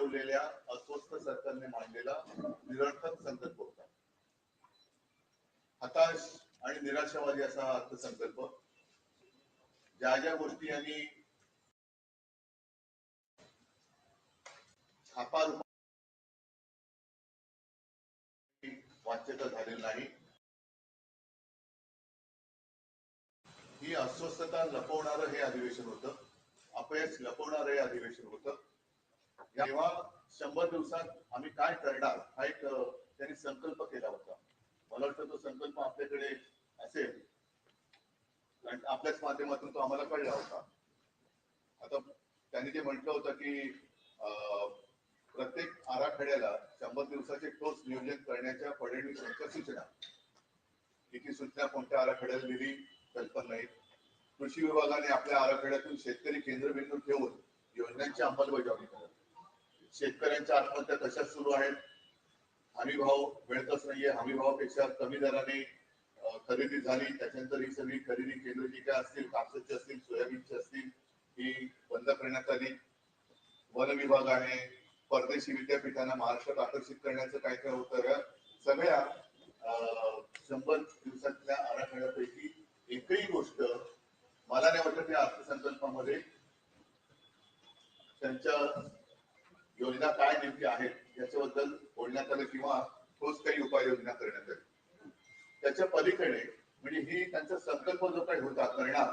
मिळवलेल्या अस्वस्थ सरकारने मांडलेला निरर्थक संकल्प होता. हताश आणि निराशावादी असा हा अर्थसंकल्प. ज्या ज्या गोष्टी यांनी छापा वाच्यता झालेली नाही. ही अस्वस्थता लपवणारं हे अधिवेशन होतं. अपयश लपवणारं हे अधिवेशन होतं. तेव्हा शंभर दिवसात आम्ही काय करणार हा एक त्यांनी संकल्प केला होता. मला वाटतं तो संकल्प आपल्याकडे असेल. कारण आपल्याच माध्यमातून तो आम्हाला कळला होता. आता त्यांनी जे म्हटलं होतं की अं, प्रत्येक आराखड्याला शंभर दिवसाचे ठोस नियोजन करण्याच्या फडणवीस यांच्या सूचना. किती सूचना कोणत्या आराखड्याला दिली कल्पना नाही. कृषी विभागाने आपल्या आराखड्यातून शेतकरी केंद्रबिंदू ठेवून योजनांची अंमलबजावणी करावी शेतकऱ्यांच्या आत्महत्या कशा सुरू आहेत? हमी भाव मिळतच नाहीये. हमी भावापेक्षा कमी दराने खरेदी झाली त्याच्यानंतर ही सगळी खरेदी केंद्र जी काय असतील कापसाची असतील सोयाबीनची असतील ही बंद करण्यात आली. वन विभागाने परदेशी विद्यापीठांना महाराष्ट्रात आकर्षित करण्याचं काय काय होतं या सगळ्या अं, शंभर दिवसातल्या आराखड्यापैकी एकही गोष्ट मला नाही वाटत या अर्थसंकल्पामध्ये. त्यांच्या योजना काय नेमकी आहेत याच्याबद्दल बोलण्यात आलं किंवा ठोस काही उपाययोजना करण्यात आली. त्याच्या पलीकडे म्हणजे ही त्यांचा संकल्प जो काही होता करणार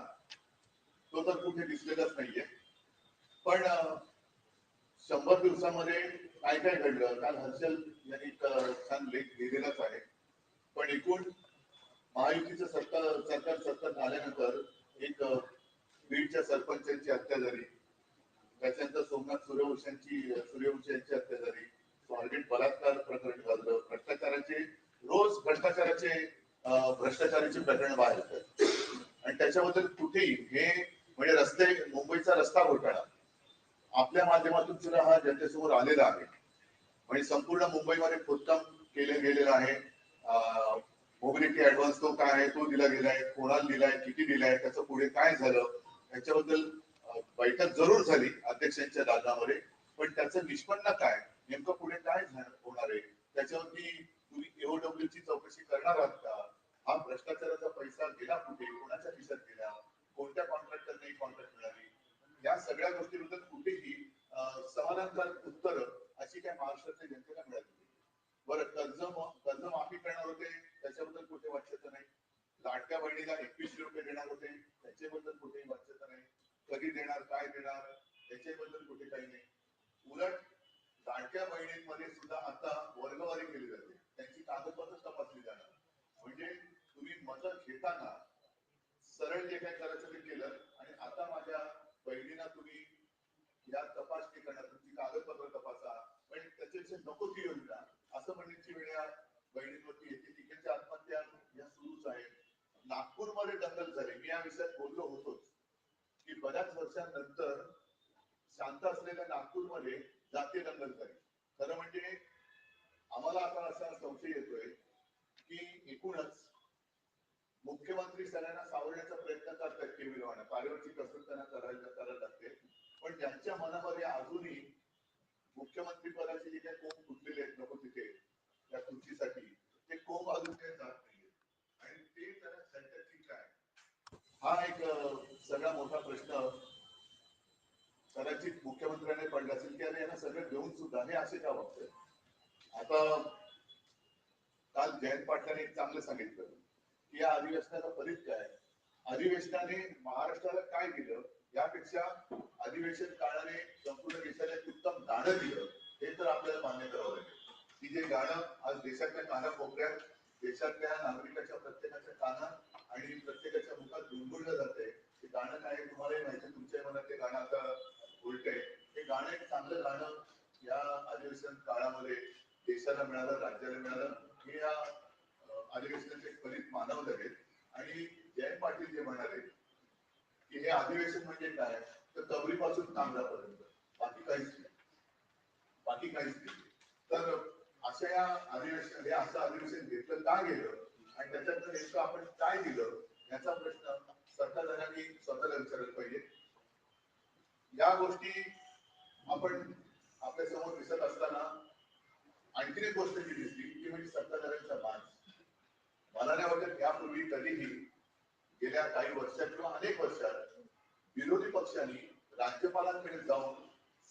तो तर कुठे दिसलेलाच नाहीये. पण शंभर दिवसामध्ये काय काय घडलं काल हर्षल यांनी छान लेख लिहिलेलाच आहे. पण एकूण महायुतीचं सरकार सरकार सत्ता आल्यानंतर एक बीडच्या सरपंचांची हत्या झाली. त्याच्यानंतर सोमनाथ सूर्यवंशांची सूर्यवंशी यांची हत्या झाली. स्वारगेट बलात्कार प्रकरण झालं भ्रष्टाचाराचे रोज भ्रष्टाचाराचे भ्रष्टाचाराचे भ्रष्टाचाराची प्रकरण बाहेर येतात आणि त्याच्याबद्दल कुठेही हे म्हणजे रस्ते मुंबईचा रस्ता घोटाळा. आपल्या माध्यमातून सुद्धा हा जनतेसमोर आलेला आहे. म्हणजे संपूर्ण मुंबईमध्ये खोदकाम केले गेलेलं आहे. मोबिलिटी ऍडव्हान्स तो काय आहे तो दिला गेलाय कोणाला दिलाय किती दिलाय त्याचं पुढे काय झालं याच्याबद्दल बैठक जरूर झाली अध्यक्षांच्या दादामध्ये पण त्याचं निष्पन्न काय? नेमकं पुढे काय होणार आहे? त्याच्यावरती तुम्ही एओडब्ल्यू ची चौकशी करणार आहात का? हा भ्रष्टाचाराचा पैसा गेला कुठे? कोणाच्या खिशात गेला? कोणत्या कॉन्ट्रॅक्टरने कॉन्ट्रॅक्ट मिळाली? या सगळ्या गोष्टीबद्दल कुठेही अं, समाधानकारक उत्तर अशी काय महाराष्ट्रातल्या जनतेला मिळाली नाही. बरं कर्ज कर्ज माफी करणार होते त्याच्याबद्दल कुठे वाच्यता नाही. लाडक्या बहिणीला एकवीसशे रुपये देणार होते त्याच्याबद्दल कुठेही वाच्यता नाही. कधी देणार काय देणार याच्याबद्दल कुठे काही नाही. उलट लाडक्या बहिणींमध्ये सुद्धा आता वर्गवारी केली जाते. त्यांची कागदपत्र तपासली जाणार. म्हणजे तुम्ही मदत घेताना सरळ जे काय करायचं ते केलं आणि आता माझ्या बहिणींना तुम्ही या तपासणी करणार तुमची कागदपत्र तपासा पण त्याच्यापेक्षा नको ती योजना. असं म्हणण्याची वेळ या बहिणींवरती येते. तिकडच्या आत्महत्या या सुरूच आहेत. नागपूरमध्ये दंगल झाली. मी या विषयात बोललो होतोच. की बऱ्याच वर्षांनंतर शांत असलेल्या नागपूरमध्ये जातीय दंगल झाली. खरं म्हणजे आम्हाला आता असा संशय येतोय की एकूणच मुख्यमंत्री सगळ्यांना सावरण्याचा प्रयत्न करतात केविलवाना पारिवारिक कसरत त्यांना करायला करायला लागते. पण ज्यांच्या मनामध्ये अजूनही मुख्यमंत्री पदाचे जे काही कोंब फुटलेले आहेत नको तिथे त्या खुर्चीसाठी ते कोंब अजून काही जात नाहीये. आणि ते त्याला ठीक आहे. हा एक सगळा मोठा प्रश्न कदाचित मुख्यमंत्र्याने पडला असेल की अरे यांना सगळं घेऊन सुद्धा हे असे का वागतोय? आता काल जयंत पाटलांनी एक चांगलं सांगितलं की या अधिवेशनाचा फलित काय? अधिवेशनाने महाराष्ट्राला काय दिलं? यापेक्षा अधिवेशन काळाने संपूर्ण देशाला एक उत्तम गाणं दिलं हे तर आपल्याला मान्य करावं लागेल. की जे गाणं आज देशातल्या काना कोपऱ्यात देशातल्या नागरिकाच्या प्रत्येकाच्या कानात आणि प्रत्येकाच्या मुखात गुणगुणलं जाते ते गाणं काय तुम्हालाही माहिती आहे, तुमच्या मनात ते गाणं आता उलट आहे. हे गाणं एक चांगलं गाणं या अधिवेशन काळामध्ये देशाला मिळालं राज्याला मिळालं. हे या अधिवेशनाचे फलित मानवलं आहेत आणि जयंत पाटील जे म्हणाले की हे अधिवेशन म्हणजे काय? तर कबरीपासून तांबड्यापर्यंत. बाकी काहीच नाही. बाकी काहीच नाही. तर अशा या अधिवेशन हे असं अधिवेशन घेतलं का गेलं? आणि त्याच्यात नेमकं आपण काय दिलं? याचा प्रश्न सरकारधाऱ्यांनी स्वतःला विचारलं पाहिजे. या गोष्टी आपण आपल्यासमोर दिसत असताना आणखीन एक गोष्ट जी दिसली ती म्हणजे सत्ताधाऱ्यांचा मान मला नाही वाटत यापूर्वी कधीही गेल्या काही वर्षात किंवा अनेक वर्षात विरोधी पक्षांनी राज्यपालांकडे जाऊन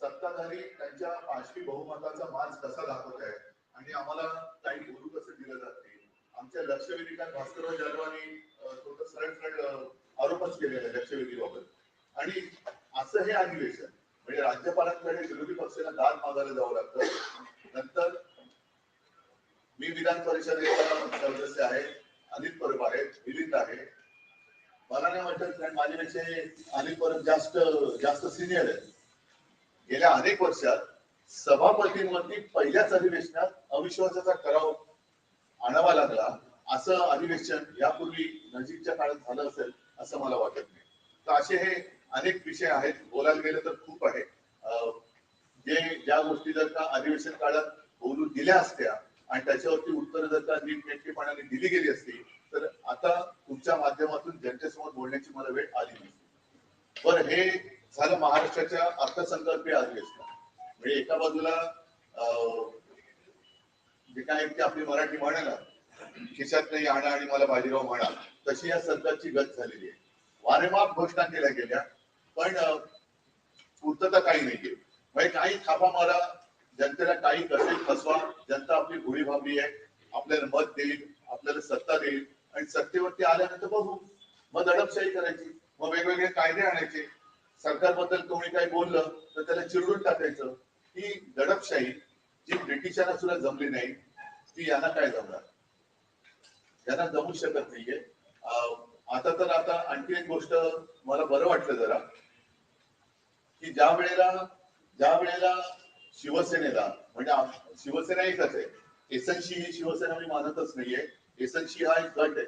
सत्ताधारी त्यांच्या पाचवी बहुमताचा मार्च कसा दाखवत आहे आणि आम्हाला काही गुरु कसं दिलं जाते आमच्या लक्षवेधिकात भास्करराव जाधवांनी थोडं सरळ सरळ आरोपच केलेला आहे लक्षवेधीबाबत. आणि असं हे अधिवेशन म्हणजे राज्यपालांकडे विरोधी पक्षाला दाद मागायला जावं लागतं. नंतर मी विधान परिषदेचा सदस्य आहे अनिल परब आहे मिलिंद आहे. मला नाही वाटत कारण माझ्यापेक्षा अनिल परब जास्त जास्त सिनियर आहे गेल्या अनेक वर्षात सभापतींवरती पहिल्याच अधिवेशनात अविश्वासाचा ठराव आणावा लागला. असं अधिवेशन यापूर्वी नजीकच्या काळात झालं असेल. असं मला वाटत नाही. तर असे हे अनेक विषय आहेत. बोलायला गेलं तर खूप आहे. अं, जे ज्या गोष्टी जर का अधिवेशन काळात बोलू दिल्या असत्या आणि त्याच्यावरती उत्तर जर का नीटनेटकेपणाने दिली गेली असती तर आता तुमच्या माध्यमातून जनतेसमोर बोलण्याची मला वेळ आली नाही. बरं हे झालं महाराष्ट्राच्या अर्थसंकल्पीय अधिवेशन. म्हणजे एका बाजूला अं, जे काय आपली मराठी म्हणाला खिशात नाही आणा आणि मला बाजीराव म्हणा तशी या संतांची गत झालेली आहे. वारेमाप घोषणा केल्या गेल्या पण पूर्तता काही नाही केली. म्हणजे काही थापा मारा जनतेला काही कसे फसवा जनता आपली भोळी भाबली आहे आपल्याला मत देईल आपल्याला सत्ता देईल आणि सत्तेवरती आल्यानंतर बघू. मग दडपशाही करायची मग वेगवेगळे कायदे आणायचे. सरकारबद्दल कोणी काही बोललं तर त्याला चिरडून टाकायचं. ही दडपशाही जी ब्रिटिशांना सुद्धा जमली नाही ती यांना काय जमणार? यांना जमू शकत नाहीये. आता तर आता आणखी एक गोष्ट मला बरं वाटलं जरा की ज्या वेळेला ज्या वेळेला शिवसेनेला म्हणजे शिवसेना एकच आहे. एसएनसी ही शिवसेना मी मानतच नाहीये. एसएनसी हा एक गट आहे.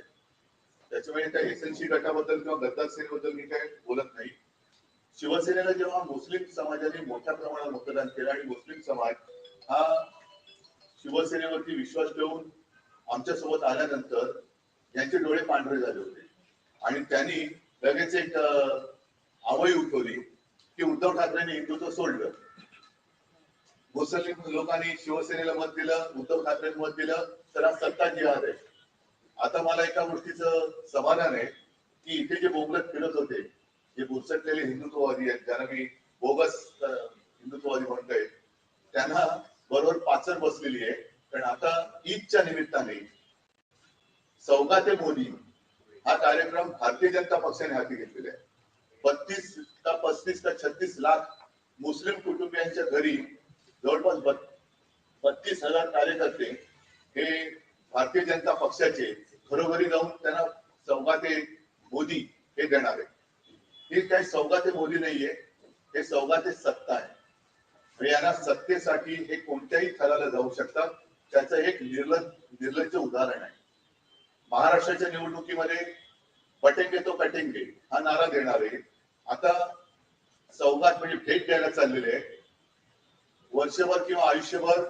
त्याच्यामुळे त्या एसएनसी गटाबद्दल किंवा गद्दार सेनेबद्दल मी काय बोलत नाही. शिवसेनेला जेव्हा मुस्लिम समाजाने मोठ्या प्रमाणात मतदान केलं आणि मुस्लिम समाज हा शिवसेनेवरती विश्वास ठेवून आमच्यासोबत आल्यानंतर यांचे डोळे पांढरे झाले होते. आणि त्यांनी लगेच एक आवई उठवली की उद्धव ठाकरेंनी हिंदुत्व सोडलं मुस्लिम लोकांनी शिवसेनेला मत दिलं उद्धव ठाकरे मत दिलं तर आज सत्ता जिहाद आहे. आता मला एका गोष्टीचं समाधान आहे की इथे जे बोगलत फिरत होते जे बुरसटलेले हिंदुत्ववादी आहेत ज्यांना मी बोगस हिंदुत्ववादी म्हणतोय त्यांना बरोबर पाचर बसलेली आहे. आता ईदच्या निमित्ताने चौका ते मोदी हा कार्यक्रम भारतीय जनता पक्षाने हाती घेतलेला आहे. बत्तीस का पस्तीस का छत्तीस लाख मुस्लिम कुटुंबियांच्या घरी जवळपास बत्तीस हजार कार्यकर्ते हे भारतीय जनता पक्षाचे घरोघरी जाऊन त्यांना सौगाते मोदी हे देणार आहे हे काही सौगाते मोदी नाहीये हे सौगाते सत्ता आहे. यांना सत्तेसाठी हे कोणत्याही थराला जाऊ शकतात. त्याचं एक निर्लज्ज उदाहरण आहे. महाराष्ट्राच्या निवडणुकीमध्ये पटेंगे तो कटेंगे हा नारा देणारे आता चौघात म्हणजे भेट द्यायला चाललेले आहे वर्षभर किंवा आयुष्यभर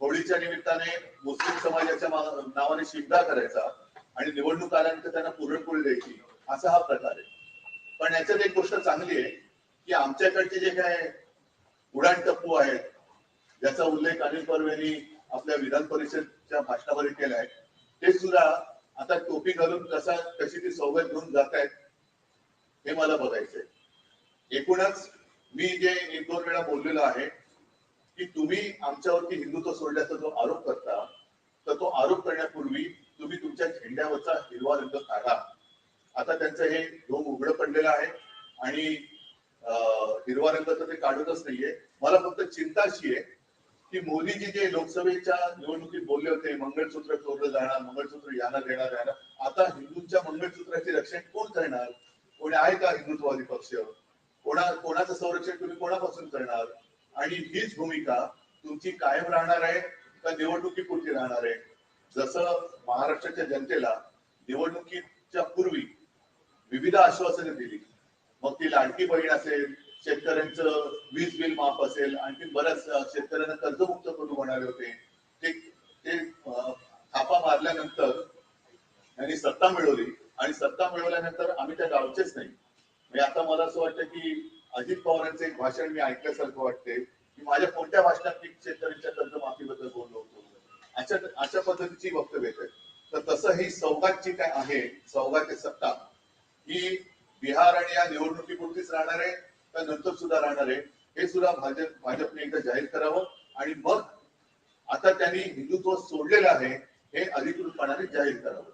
होळीच्या निमित्ताने मुस्लिम समाजाच्या नावाने शिंदा करायचा आणि निवडणूक आल्यानंतर त्यांना पुरणपोळी द्यायची असा हा प्रकार आहे. पण याच्यात एक गोष्ट चांगली आहे की आमच्याकडचे जे काय उडाण टप्पू आहेत ज्याचा उल्लेख अनिल परवेनी आपल्या विधान परिषदच्या भाषणामध्ये केलाय ते सुद्धा आता टोपी घालून कसा कशी ती सौगत घेऊन जात आहेत हे मला बघायचंय एकूणच मी जे एक दोन वेळा बोललेलो आहे की तुम्ही आमच्यावरती हिंदुत्व सोडल्याचा जो आरोप करता तर तो आरोप करण्यापूर्वी तुम्ही तुमच्या झेंड्यावरचा हिरवा रंग काढा. आता त्यांचं हे ढोंग उघडं पडलेलं आहे आणि अं, हिरवा रंग तर ते काढतच नाहीये. मला फक्त चिंता अशी आहे की मोदीजी जे लोकसभेच्या निवडणुकीत बोलले होते मंगळसूत्र चोरलं जाणार मंगळसूत्र यांना देणार यांना आता हिंदूंच्या मंगळसूत्राचे रक्षण कोण करणार? कोणी आहे का हिंदुत्ववादी पक्ष? कोणा कोणाचं संरक्षण तुम्ही कोणापासून करणार? आणि हीच भूमिका तुमची कायम राहणार आहे का निवडणुकीपुरती राहणार आहे? जसं महाराष्ट्राच्या जनतेला निवडणुकीच्या पूर्वी विविध आश्वासने दिली मग ती लाडकी बहीण असेल शेतकऱ्यांचं वीज बिल माफ असेल आणखी बऱ्याच शेतकऱ्यांना कर्जमुक्त करून होणारे होते. ते ते थापा मारल्यानंतर त्यांनी सत्ता मिळवली. आणि सत्ता मिळवल्यानंतर आम्ही त्या गावचेच नाही. म्हणजे आता मला असं वाटतं की अजित पवारांचं एक भाषण मी ऐकल्यासारखं वाटते की माझ्या कोणत्या भाषणात मी शेतकऱ्यांच्या कर्जमाफीबद्दल बोललो होतो? अशा अशा पद्धतीची वक्तव्य येतात तर तसं ही सौगातची काय आहे सौगात सत्ता ही बिहार आणि या निवडणुकीपुरतीच राहणार आहे. का नंतर सुद्धा राहणार आहे. हे सुद्धा भाजप भाजपने एकदा जाहीर करावं आणि मग आता त्यांनी हिंदुत्व सोडलेलं आहे हे अधिकृतपणाने जाहीर करावं.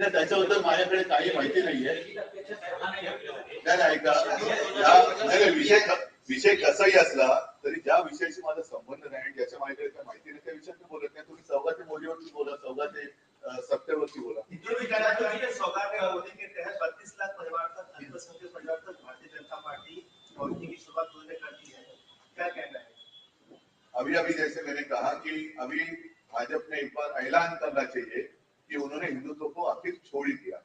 त्याच्याबद्दल माझ्याकडे काही माहिती नाहीये. नाही ऐका. नाही, नाही, विषय विषय कसाही असला तरी ज्या विषयाशी माझा संबंध नाही ज्याच्या माझ्याकडे काही माहिती नाही त्या विषयात मी बोलत नाही. तुम्ही चौघाचे मोदीवरती बोला चौघाचे अं, सत्तेवरती बोला के सौगात के तहत बत्तीस लाख परिवार तक अल्पसंख्यक परिवार तक भारतीय जनता पार्टी पहुँचने की शुरुआत उन्होंने कर दी है क्या कहना है अभी अभी जैसे मैंने कहा कि अभी भाजपा ने एक बार ऐलान करना चाहिए कि उन्होंने हिंदुत्व को आखिर छोड़ ही दिया।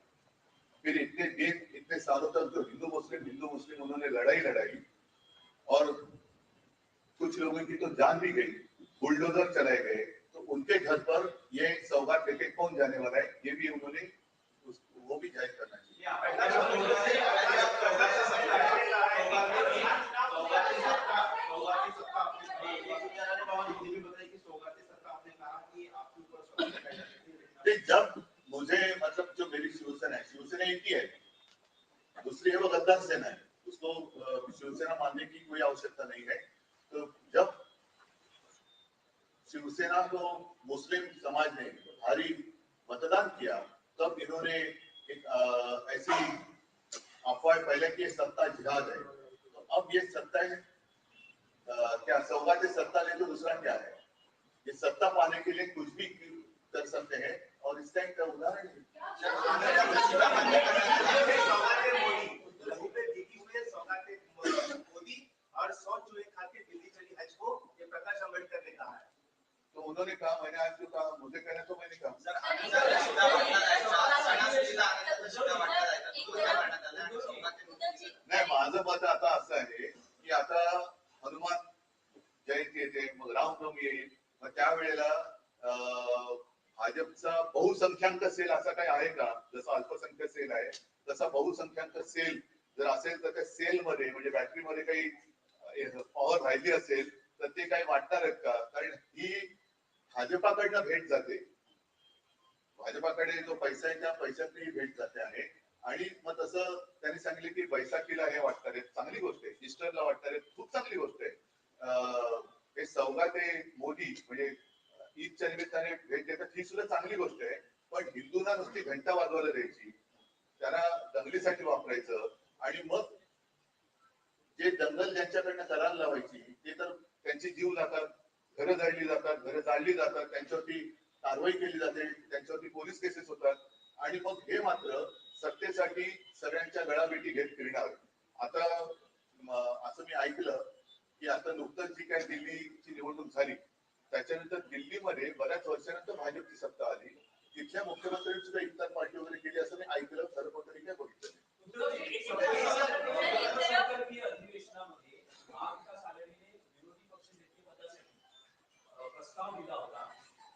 फिर इतने दिन इतने सालों तक जो हिंदू मुस्लिम हिंदू मुस्लिम उन्होंने लड़ाई लड़ाई और कुछ लोगों की तो जान भी गई बुलडोजर चलाए गए उनके घर पर ये सौगात लेके कौन जाने वाला है? ये भी उन्होंने वो भी जाहिर करना चाहिए नहीं, जब मुझे मतलब जो मेरी शिवसेना है शिवसेना एक ही है दूसरी है वो गद्दार सेना है उसको अ, शिवसेना मानने की कोई आवश्यकता नहीं है तो जब शिवसेना को मुस्लिम समाज ने भारी मतदान किया तब इन्होंने एक अ, ऐसी अफवाह पहले की ये सत्ता जिहाद है तो अब ये सत्ता है अ, क्या सौगात सत्ता ले तो दूसरा क्या है ये सत्ता पाने के लिए कुछ भी कर सकते हैं और इसका एक उदाहरण है मोदी और सौ चूहे खा के दिल्ली चली हज को ये प्रकाश अम्बेडकर ने कहा है तो उन्होंने कहा मैंने आज जो कहा मुझे कहना तो मैंने कहा नाही माझं मत आता असं आहे की आता हनुमान जयंती येते मग रामनवमी येईल. मग त्यावेळेला अं, भाजपचा बहुसंख्याक सेल असा काही आहे का? जसा अल्पसंख्याक सेल आहे तसा बहुसंख्याक सेल जर असेल तर त्या सेल मध्ये म्हणजे बॅटरी मध्ये काही पॉवर राहिली असेल तर ते काही वाटणार आहेत का? कारण ही भाजपाकडनं भेट जाते. भाजपाकडे जो पैसा आहे त्या पैशातली ही भेट जाते आहे. आणि मग तसं त्यांनी सांगितले की बैसाखीला हे वाटतात चांगली गोष्ट आहे. इस्टरला वाटतात खूप चांगली गोष्ट आहे. अं, हे सौगाते मोदी म्हणजे ईदच्या निमित्ताने भेट देतात. ही सुद्धा चांगली गोष्ट आहे. पण हिंदूंना नुसती घंटा वाजवायला द्यायची. त्यांना दंगलीसाठी वापरायचं. आणि मग जे दंगल ज्यांच्याकडनं करायला लावायची ते तर त्यांची जीव जातात. घरं जाळली जातात घरं जाळली जातात त्यांच्यावरती कारवाई केली जाते त्यांच्यावरती पोलीस केसेस होतात. आणि मग हे मात्र सत्तेसाठी सगळ्यांच्या गळाभेटी घेत फिरणार. आता असं मी ऐकलं की आता नुकतंच जी काय दिल्लीची निवडणूक झाली त्याच्यानंतर दिल्लीमध्ये बऱ्याच वर्षानंतर भाजपची सत्ता आली. तिथल्या मुख्यमंत्र्यांनी सुद्धा इफ्तार पार्टी वगैरे केली असं मी ऐकलं खरं खोटं काय बघितलं प्रस्ताव दिला होता.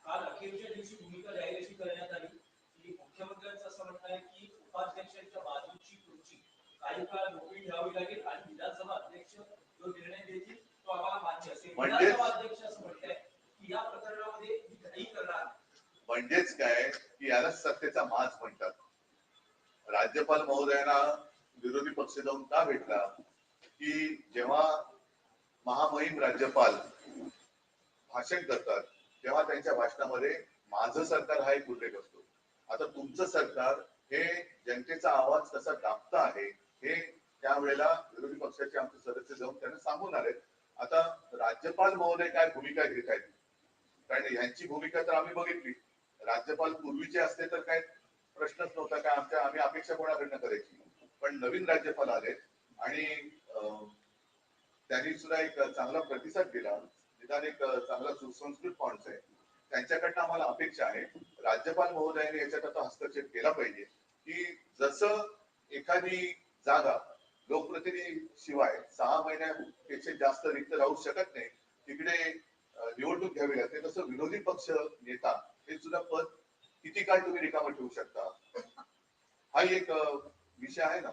काल अखेरच्या दिवशी भूमिका जाहीर अशी करण्यात आली. की मुख्यमंत्र्यांचं असं म्हणणं आहे की उपाध्यक्षांच्या बाजूची खुर्ची काही काळ मोकळी ठेवावी लागेल आणि विधानसभा अध्यक्ष जो निर्णय देतील तो आम्हाला मान्य असेल. विधानसभा अध्यक्ष असं म्हणताय की या प्रकरणामध्ये ही घाई करणार. म्हणजेच काय? की याला सत्तेचा माज म्हणतात. राज्यपाल महोदयांना विरोधी पक्ष जाऊन का भेटला? की जेव्हा महामहिम राज्यपाल भाषण करतात तेव्हा त्यांच्या भाषणामध्ये माझं सरकार हा एक उल्लेख असतो. आता तुमचं सरकार हे जनतेचा आवाज कसा दाबत आहे हे त्यावेळेला विरोधी पक्षाचे आमचे सदस्य जाऊन त्यांना सांगून आले आता राज्यपाल महोदय काय भूमिका घेत आहेत? कारण यांची भूमिका तर आम्ही बघितली. राज्यपाल पूर्वीचे असते तर काय प्रश्नच नव्हता काय आमच्या आम्ही अपेक्षा कोणाकडनं करायची? पण नवीन राज्यपाल आले आणि अं, त्यांनी सुद्धा एक चांगला प्रतिसाद दिला. निदान एक चांगला सुसंस्कृत माणूस आहे. त्यांच्याकडनं आम्हाला अपेक्षा आहे. राज्यपाल महोदयाने याच्यात आता हस्तक्षेप केला पाहिजे. की जसं एखादी जागा लोकप्रतिनिधी शिवाय सहा महिन्यापेक्षा जास्त रिक्त राहू शकत नाही तिकडे निवडणूक घ्यावी लागते तसं विरोधी पक्ष नेता हे सुद्धा पद किती काळ तुम्ही रिकामं ठेवू शकता? हा एक विषय आहे ना.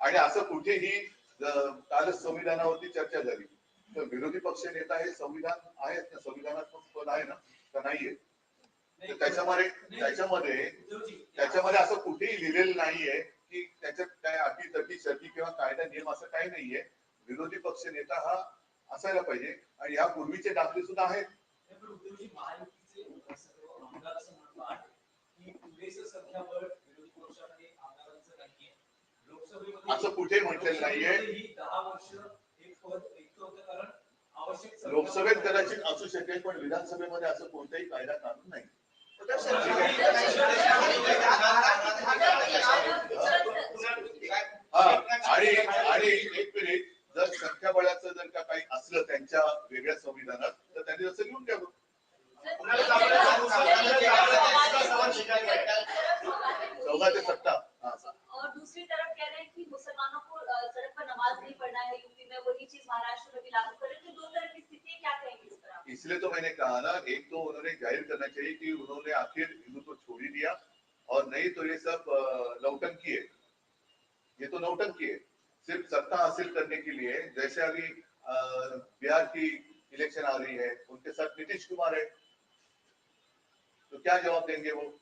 आणि असं कुठेही कालच संविधानावरती चर्चा झाली. विरोधी पक्ष नेता हे संविधान आहेत ना संविधानात्मक पद आहे ना का नाहीये? त्याच्यामध्ये त्याच्यामध्ये त्याच्यामध्ये असं कुठेही लिहिलेलं नाहीये की त्याच्यात काय अटी तटी शर्ती किंवा कायदा नियम असं काही नाहीये. विरोधी पक्ष नेता हा असायला पाहिजे आणि या पूर्वीचे दाखले सुद्धा आहेत. आहे असं कुठे म्हटलेलं नाहीये लोकसभेमध्येही दहा वर्ष एक पद रिक्त होतं कारण आवश्यक संख्याबळ- लोकसभेत कदाचित असू शकेल पण विधानसभेमध्ये असं कोणताही कायदा कानून नाही. आणि आणि एक मिनिट जर संख्याबळाचं जर का काही असलं त्यांच्या वेगळ्या संविधानात तर त्यांनी असं लिहून द्यावं चौदा ते सत्ता. हा. दूसरी तरफ़ कह रहे हैं कि मुसलमानों को सड़क पर नमाज़ नहीं पढ़ना है, यूपी में वही चीज़ महाराष्ट्र में भी लागू करें तो दो तरह की स्थिति क्या कहेंगे इस पर इसलिए तो मैंने कहा ना, एक तो उन्होंने ज़ाहिर करना चाहिए कि उन्होंने आखिर हिंदुत्व छोड़ ही दिया, और नहीं तो ये सब नौटंकी है ये तो नौटंकी है सिर्फ़ सत्ता हासिल करने के लिए, जैसे अभी बिहार की इलेक्शन आ रही है, उनके साथ नीतीश कुमार है। तो क्या जवाब देंगे वो?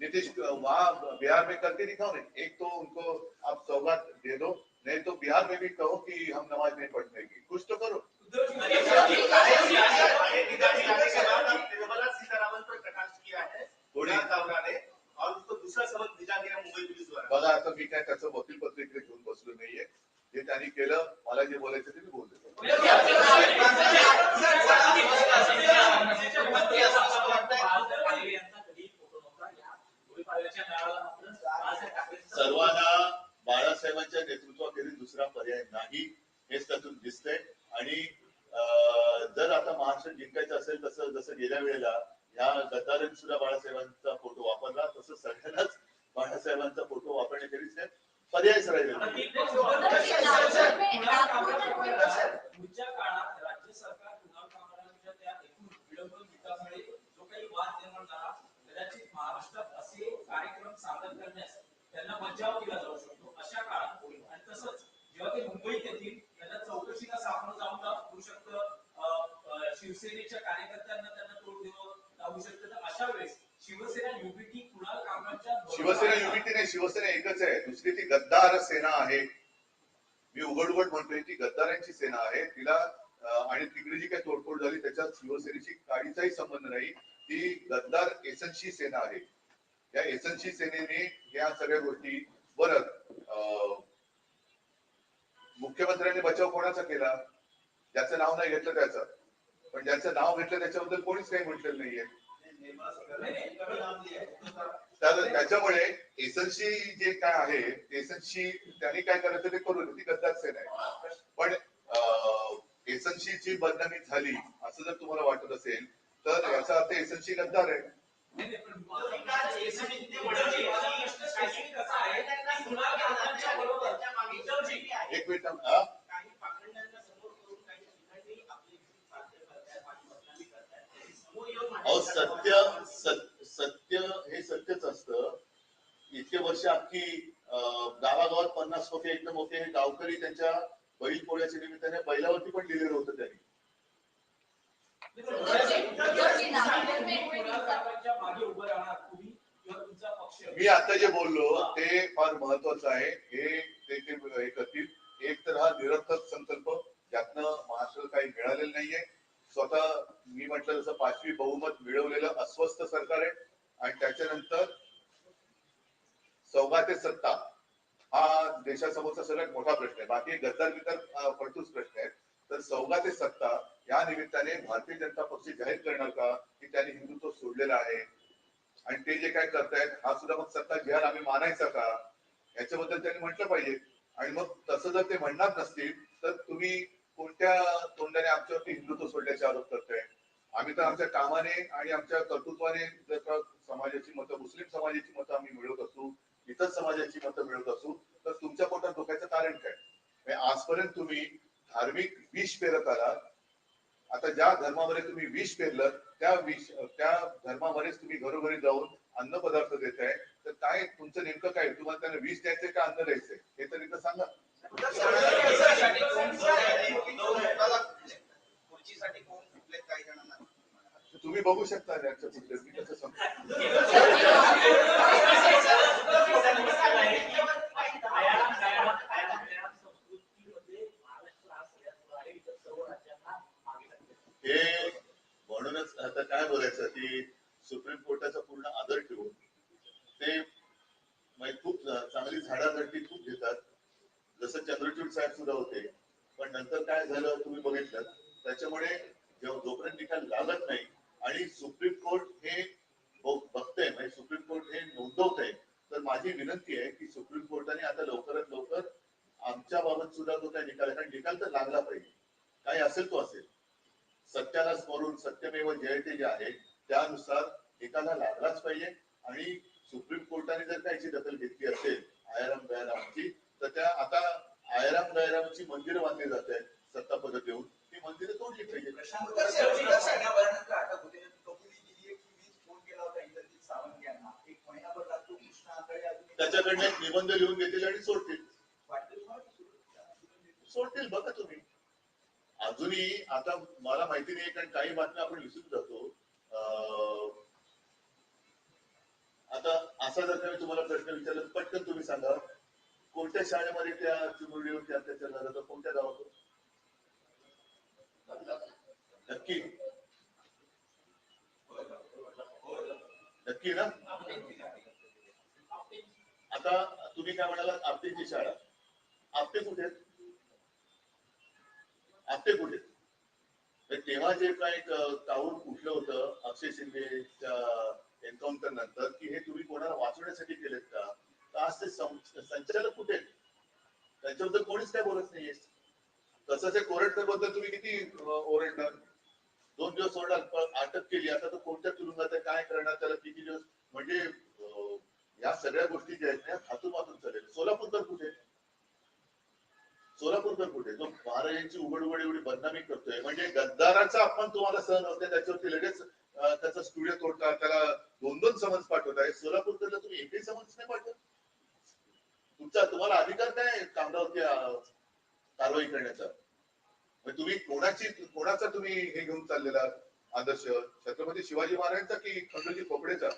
नीतीश वहाँ बिहार में करके दिखाओ ना एक तो उनको आप सौगात दे दो नहीं तो बिहार में भी कहो कि हम नमाज़ नहीं पढ़ने की कुछ तो करो। है बघा आता मी काय त्याचं वकील पत्र इकडे घेऊन बसलो नाहीये. जे त्यांनी केलं मला जे बोलायचं ते मी बोलतो. सर्वांना बाळासाहेबांच्या नेतृत्वाखेरीज दुसरा पर्याय नाही हेच त्यातून दिसतंय. आणि अं, जर आता महाराष्ट्र जिंकायचं असेल तसं जसं गेल्या वेळेला ह्या गद्दारांनी सुद्धा बाळासाहेबांचा फोटो वापरला तसं सगळ्यांनाच बाळासाहेबांचा फोटो वापरण्याखेरीज पर्यायच राहिलेला नाही. पुढच्या काळात राज्य सरकार कुणाल कामगारांच्या त्या एकूण विलंब गीतामुळे जो काही वाद निर्माण झाला कदाचित महाराष्ट्रात असे कार्यक्रम सादर करण्यास त्यांना बचाव केला जाऊ शकतो अशा काळात आणि तसंच जेव्हा ते मुंबईत येतील त्यांना चौकशीला सामोरं जाऊन होऊ शकतं अं, अं, शिवसेनेच्या कार्यकर्त्यांना त्यांना तोड द्यावं लागू शकतं तर अशा वेळेस शिवसेना युबीटी कुणाल कामगारांच्या शिवसेना युनिटी नाही शिवसेना एकच आहे दुसरी ती गद्दार सेना आहे मी उघड उघड गद्दारांची सेना आहे तिला आणि तिकडे जी काही तोडफोड झाली त्याच्यात शिवसेनेशी काडीचाही संबंध नाही. ती गद्दार एसनशी सेना आहे. या एसनशी सेनेने या सगळ्या गोष्टी बरं मुख्यमंत्र्यांनी बचाव कोणाचा केला? ज्याचं नाव नाही घेतलं त्याचं. पण ज्याचं नाव घेतलं त्याच्याबद्दल कोणीच काही म्हटलेलं नाहीये. तर त्याच्यामुळे एसएलसी जे काय आहे एसएलसी त्यांनी काय करायचं ते करून ती गद्दार सेना आहे. पण एसएलसी ची बदनामी झाली असं जर तुम्हाला वाटत असेल तर याचा अर्थ एसएलसी गद्दार आहे. एक मिनिट पण उद्धवजी, उद्धवजी, माझा प्रश्न specific असा आहे की कुणाल कामगारांच्या बरोबर उद्धवजी, एक मिनिट थांब. हा? काही पाखंडांना समोर करून काही ठिकाणी आपली साध्य करतायत आणि बदनामी करतायत समोर येऊन अहो सत्य सत्य हे सत्यच असतं. इतके वर्ष अख्खी गावागावात पन्नास मोठे एकदम होते हे गावकरी त्यांच्या बैल पोळ्याच्या निमित्ताने बैलावरती पण लिहिलेलं होतं त्यांनी. मी आता जे बोललो ते फार महत्वाचं आहे. हे ते करतील. एक तर हा निरर्थक संकल्प ज्यातनं महाराष्ट्राला काही मिळालेलं नाहीये. स्वतः म्हटलं जसं पाचवी बहुमत मिळवलेलं अस्वस्थ सरकार आहे आणि त्याच्यानंतर सौगाते सत्ता हा देशासमोरचा सगळ्यात मोठा प्रश्न आहे. बाकी गद्दार बिद्दार फडतूस प्रश्न आहे. तर सौगाते सत्ता या निमित्ताने भारतीय जनता पक्ष जाहीर करणार का की त्यांनी हिंदुत्व सोडलेलं आहे? आणि ते जे काय करतायत हा सुद्धा मग सत्ता घ्याल आम्ही मानायचा का? याच्याबद्दल त्यांनी म्हटलं पाहिजे. आणि मग तसं जर ते म्हणणार नसतील तर तुम्ही कोणत्या तोंडाने आमच्यावरती हिंदुत्व सोडल्याचे आरोप करताय? आम्ही तर आमच्या कामाने आणि आमच्या कर्तृत्वाने जर का समाजाची मतं मुस्लिम समाजाची मतं आम्ही मिळवत असू इतर समाजाची मतं मिळवत असू तर तुमच्या पोटात धोक्याचं कारण काय आजपर्यंत तुम्ही धार्मिक विष पेरत आलात आता ज्या धर्मामध्ये तुम्ही विष पेरलं त्या विष त्या धर्मामध्येच तुम्ही घरोघरी जाऊन अन्न पदार्थ देत आहे तर काय तुमचं नेमकं काय तुम्हाला त्यांना विष द्यायचंय का अन्न द्यायचंय हे तर तर सांगा खुर्चीसाठी कोण फुटलेत काही जणांना तुम्ही बघू शकता त्यांच्या पुढे मी कसं सांगतो हे म्हणूनच आता काय बोलायचं की सुप्रीम कोर्टाचा पूर्ण आदर ठेवून ते म्हणजे खूप चांगली झाडाझडती खूप घेतात. जसं चंद्रचूड साहेब सुद्धा होते पण नंतर काय झालं तुम्ही बघितलं. त्याच्यामुळे जेव्हा जोपर्यंत निकाल लागत नाही आणि सुप्रीम कोर्ट हे बघतंय म्हणजे सुप्रीम कोर्ट हे नोंदवत आहे तर माझी विनंती आहे की सुप्रीम कोर्टाने आता लवकरात लवकर आमच्या बाबत सुद्धा तो काय निकाल कारण निकाल तर लागला पाहिजे. काय असेल तो असेल. सत्याला स्मरून सत्यमेव जयते जे आहे त्यानुसार निकाला लागलाच पाहिजे. आणि सुप्रीम कोर्टाने जर का याची दखल घेतली असेल आयाराम गयारामची तर त्या आता आयाराम गयारामची मंदिरं बांधली जात आहेत सत्ता पद देऊन ती मंदिरं तोडली पाहिजे. त्याच्याकडनं एक निबंध लिहून घेतील आणि सोडतील. सोडतील? बघा तुम्ही. अजूनही आता मला माहिती नाही कारण काही बातम्या आपण विसरून जातो. आता असा जर का मी तुम्हाला प्रश्न विचारला पटकन तुम्ही सांगा. कोणत्या शाळेमध्ये त्या चिमुरडीवरती अत्याचार झाला तर कोणत्या गावात नक्की. नक्की ना? आता तुम्ही काय म्हणाला? आपटेची शाळा. आपटे कुठे? आहेत? आपटे कुठे? आहेत? तर तेव्हा जे काय काऊन उठलं होतं अक्षय शिंदेच्या एन्काउंटर नंतर की हे तुम्ही कोणाला वाचवण्यासाठी केलेत का? तर आज ते संचालक कुठे? आहेत? त्यांच्याबद्दल कोणीच काय बोलत नाहीये. तसंच हे कोरटकरबद्दल तुम्ही किती ओरडणार? दोन दिवस सोडला पण अटक केली. आता तो कोणत्या तुरुंगात आहे काय करणार त्याला किती दिवस? म्हणजे या सगळ्या गोष्टी ज्या आहेत त्या हातून वाचून चालेल सोलापूरकर कुठे? सोलापूरकर कुठे? जो महाराजांची उघड उघड एवढी बदनामी करतोय. म्हणजे गद्दाराचा आपण तुम्हाला सहन होते त्याच्यावरती लगेच त्याचा स्टुडिओ तोडता त्याला दोन दोन समन्स पाठवताय सोलापूरकडला तुम्ही एकही समन्स नाही पाठवत? तुमचा तुम्हाला अधिकार काय कामगावरती कारवाई करण्याचा? म्हणजे तुम्ही कोणाची कोणाचा तुम्ही हे घेऊन चाललेला आदर्श? छत्रपती शिवाजी महाराजांचा की खंडोजी खोपडेचा?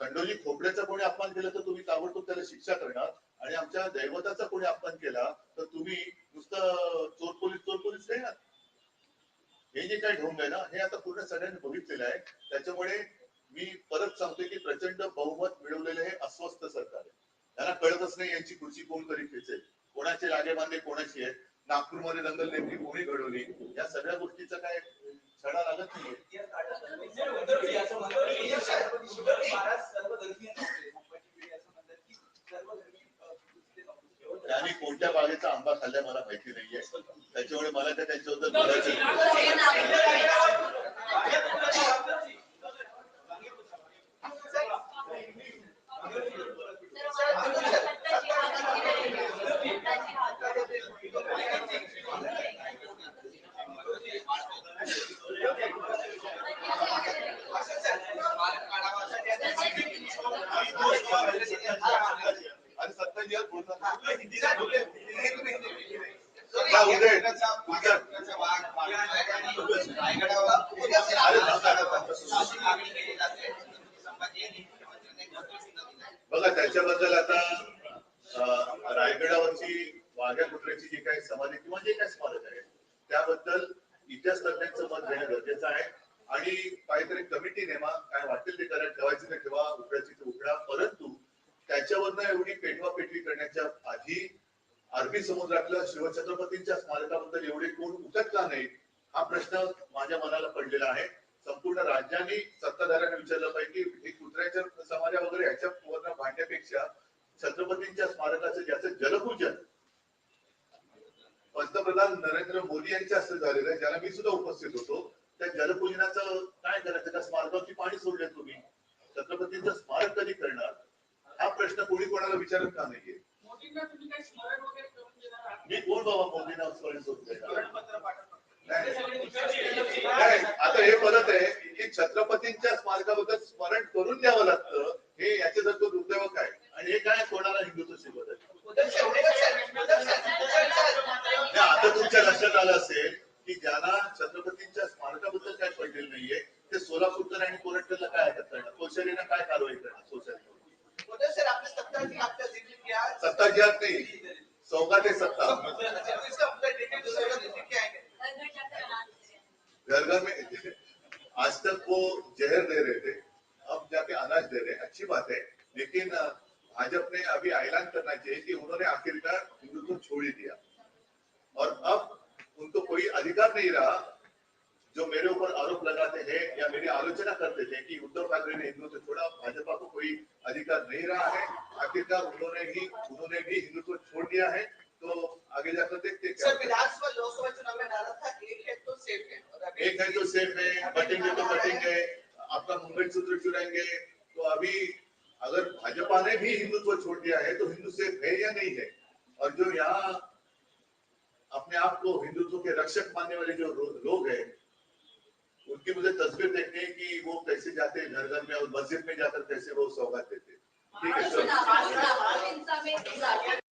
खंडोजी खोपड्याचा कोणी अपमान केला तर तुम्ही ताबडतोब त्याला शिक्षा करणार आणि आमच्या दैवताचा कोणी अपमान केला तर तुम्ही नुसतं चोर पोलीस चोर पोलीस नाही हे जे काही ढोंग आहे ना हे आता पूर्ण सगळ्यांनी बघितलेलं आहे. त्याच्यामुळे मी परत सांगतोय की प्रचंड बहुमत मिळवलेलं हे अस्वस्थ सरकार आहे. त्यांना कळतच नाही यांची खुर्ची कोण तरी खेचेल. कोणाचे लागेबांधे कोणाची आहेत? नागपूरमध्ये दंगल नेमकी कोणी घडवली. या सगळ्या गोष्टीचा काय छडा लागत नाहीये. त्यांनी कोणत्या बागेचा आंबा खाल्ला मला माहिती नाहीये. त्याच्यामुळे मला काय त्यांच्याबद्दल बोलायचं नाही. आणि सत्ताजीवर बोलतात बघा त्याच्याबद्दल आता अं, रायगडावरची वाघ्या कुत्र्याची जी काही समाधी किंवा जे काही स्मारक आहे त्याबद्दल इतिहास तज्ञांचं मत घेणं गरजेचं आहे आणि काहीतरी कमिटी नेमा काय त्याला ठेवायची ते ठेवा उघडायची तर उघडा परंतु त्याच्यावरनं एवढी पेटवा पेटवी करण्याच्या आधी अरबी समुद्रातल्या शिवछत्रपतींच्या स्मारकाबद्दल एवढे कोण उठत का नाही हा प्रश्न माझ्या मनाला पडलेला आहे. संपूर्ण राज्यांनी सत्ताधाऱ्यांना विचारलं पाहिजे हे कुत्र्याच्या समाजा वगैरे ह्याच्या भांडण्यापेक्षा छत्रपतींच्या स्मारकाचं ज्याचं जलपूजन पंतप्रधान नरेंद्र मोदी यांच्या हस्ते झालेलं आहे ज्याला मी सुद्धा उपस्थित होतो. त्या जलपूजनाचं काय करायचं? त्या स्मारकावरती पाणी सोडले तुम्ही. छत्रपतींचं स्मारक कधी करणार? हा प्रश्न कोणी कोणाला विचारत का नाहीये? मी कोण बाबा मोदींना स्मरण नाही. आता हे म्हणत आहे की छत्रपतींच्या स्मारकाबद्दल स्मरण करून द्यावं लागतं. हे याचे जर तो दुर्दैवक आहे. आणि हे काय कोणाला हिंदूचं शिकवत आहे? आता तुमच्या लक्षात आलं असेल की ज्याला छत्रपती स्मारकाबद्दल काय पडलेलं नाहीये ते सोलापूरकर आणि कोरटकरला काय हरकत करणार कोश्यारीनं काय कारवाई करणार कोश्यारी उदय सर आपने सत्ता की आपका जिक्र किया सत्ता जिहाद नाही सौगात आहे सत्ता अच्छा, इसका पूरा डिटेल जो सर लिख के आएंगे घर घर जाकर अनाज दे रहे हैं घर घर में आज तक वो जहर दे रहे थे अब जाके अनाज दे रहे हैं अच्छी बात है लेकिन अ, भाजपा ने अभी ऐलान करना चाहिए कि उन्होंने आखिरकार करते थे कि उद्धव ठाकरे ने हिंदुत्व छोड़ा भाजपा को कोई अधिकार नहीं रहा है। आखिरकार उन्होंने ही उन्होंने भी हिंदुत्व छोड़ दिया है। तो आगे जाकर देखते क्या सर विधानसभा लोकसभा चुनाव में नारा था एक है तो सेफ़ है। और एक है तो सेफ़ है बटेंगे तो बटेंगे आपका मुंबई सूत्र चुराएँगे। तो अभी अगर भाजपा ने भी हिंदुत्व छोड़ दिया है तो हिंदू सेफ़ है या नहीं है? और जो यहाँ अपने आप को हिंदुत्व के रक्षक मानने वाले जो लोग हैं उनकी मुझे तस्वीर देखनी है कि वो कैसे जाते हैं घर घर में और मस्जिद में जाकर कैसे वो सौगात देते हैं। ठीक है।